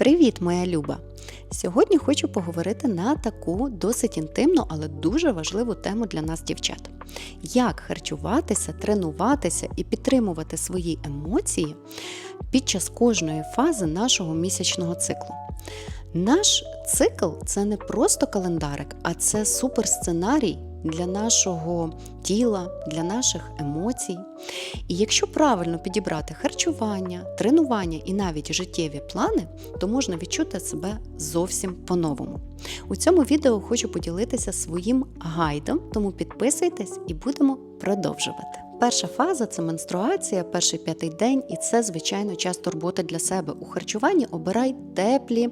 Привіт, моя Люба! Сьогодні хочу поговорити на таку досить інтимну, але дуже важливу тему для нас, дівчат. Як харчуватися, тренуватися і підтримувати свої емоції під час кожної фази нашого місячного циклу. Наш цикл це не просто календарик, а це суперсценарій для нашого тіла, для наших емоцій. І якщо правильно підібрати харчування, тренування і навіть життєві плани, то можна відчути себе зовсім по-новому. У цьому відео хочу поділитися своїм гайдом, тому підписуйтесь і будемо продовжувати. Перша фаза це менструація, перший п'ятий день, і це, звичайно, час турботи для себе. У харчуванні обирай теплі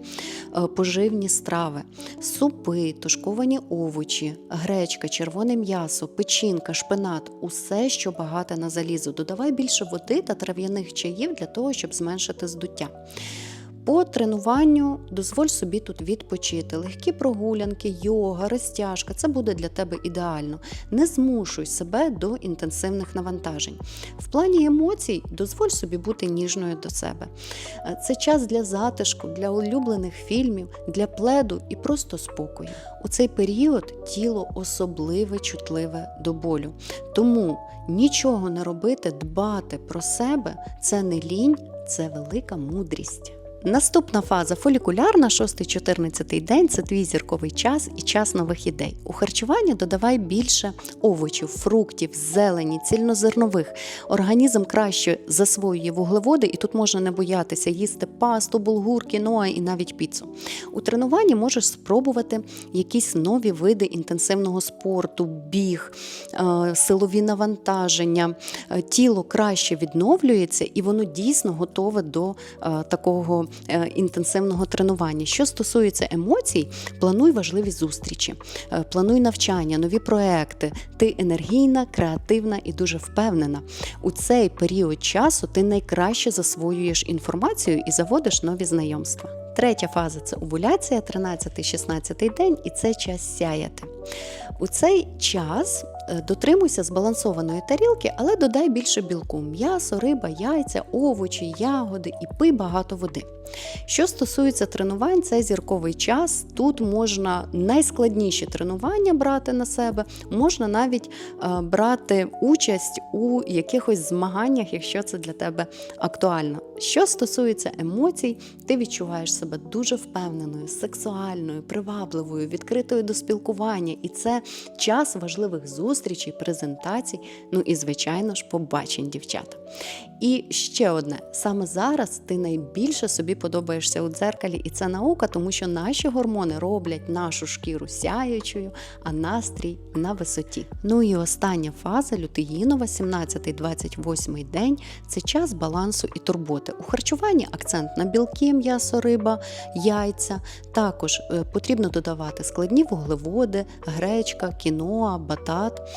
е, поживні страви, супи, тушковані овочі, гречка, червоне м'ясо, печінка, шпинат усе, що багате на залізо. Додавай більше води та трав'яних чаїв для того, щоб зменшити здуття. По тренуванню дозволь собі тут відпочити. Легкі прогулянки, йога, розтяжка це буде для тебе ідеально. Не змушуй себе до інтенсивних навантажень. В плані емоцій дозволь собі бути ніжною до себе. Е, Це час для затишку, для улюблених фільмів, для пледу і просто спокою. У цей період тіло особливе чутливе до болю. Тому нічого не робити, дбати про себе це не лінь, це велика мудрість. Наступна фаза фолікулярна, 6-14 день це твій зірковий час і час нових ідей. У харчуванні додавай більше овочів, фруктів, зелені, цільнозернових. Організм краще засвоює вуглеводи, і тут можна не боятися їсти пасту, булгур, кіноа і навіть піцу. У тренуванні можеш спробувати якісь нові види інтенсивного спорту, біг, е, силові навантаження. Е, Тіло краще відновлюється і воно дійсно готове до е, такого інтенсивного тренування. Що стосується емоцій, плануй важливі зустрічі, е, плануй навчання, нові проекти. Ти енергійна, креативна і дуже впевнена. У цей період часу ти найкраще засвоюєш інформацію і заводиш нові знайомства. Третя фаза це овуляція, 13-16 день, і це час сяяти. У цей час е, дотримуйся збалансованої тарілки, але додай більше білку: м'ясо, риба, яйця, овочі, ягоди і пий багато води. Що стосується тренувань, це зірковий час. Тут можна найскладніші тренування брати на себе, можна навіть е, брати участь у якихось змаганнях, якщо це для тебе актуально. Що стосується емоцій, ти відчуваєш себе дуже впевненою, сексуальною, привабливою, відкритою до спілкування, і це час важливих зустрічей, презентацій, ну і, звичайно ж, побачень, дівчата. І ще одне: саме зараз ти найбільше собі подобаєшся у дзеркалі, і це наука, тому що наші гормони роблять нашу шкіру сяючою, а настрій на висоті. Ну і остання фаза лютеїнова, 17-28 день це час балансу і турботи. У харчуванні акцент на білки, м'ясо, риба, яйця. Також е, потрібно додавати складні вуглеводи, гречка, кіноа, батат,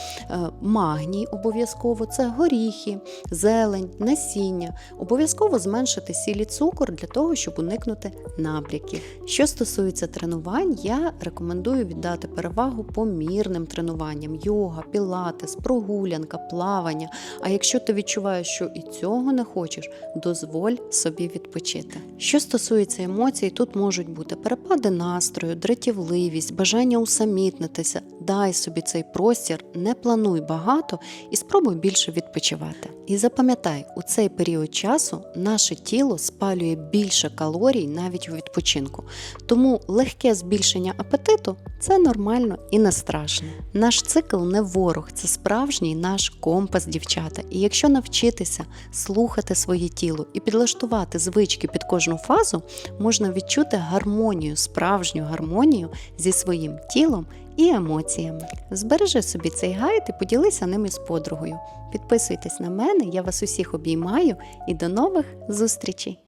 магній обов'язково це горіхи, зелень, насіння. Обов'язково зменшити сіль і цукор для того, щоб уникнути набряків. Що стосується тренувань, я рекомендую віддати перевагу помірним тренуванням: йога, пілатес, прогулянка, плавання. А якщо ти відчуваєш, що і цього не хочеш, дозволь собі відпочити. Що стосується емоцій, тут можуть бути перепади настрою, дратівливість, бажання усамітнитися. Дай собі цей простір, не плануй багато і спробуй більше відпочивати. І запам'ятай, у цей період часу наше тіло спалює більше калорій навіть у відпочинку. Тому легке збільшення апетиту це нормально і не страшно. Наш цикл не ворог, це справжній наш компас, дівчата. І якщо навчитися слухати своє тіло і підлаштувати звички під кожну фазу, можна відчути гармонію, справжню гармонію зі своїм тілом і емоціями. Збережи собі цей гайд і поділися ними з подругою. Підписуйтесь на мене, я вас усіх обіймаю і до нових зустрічей!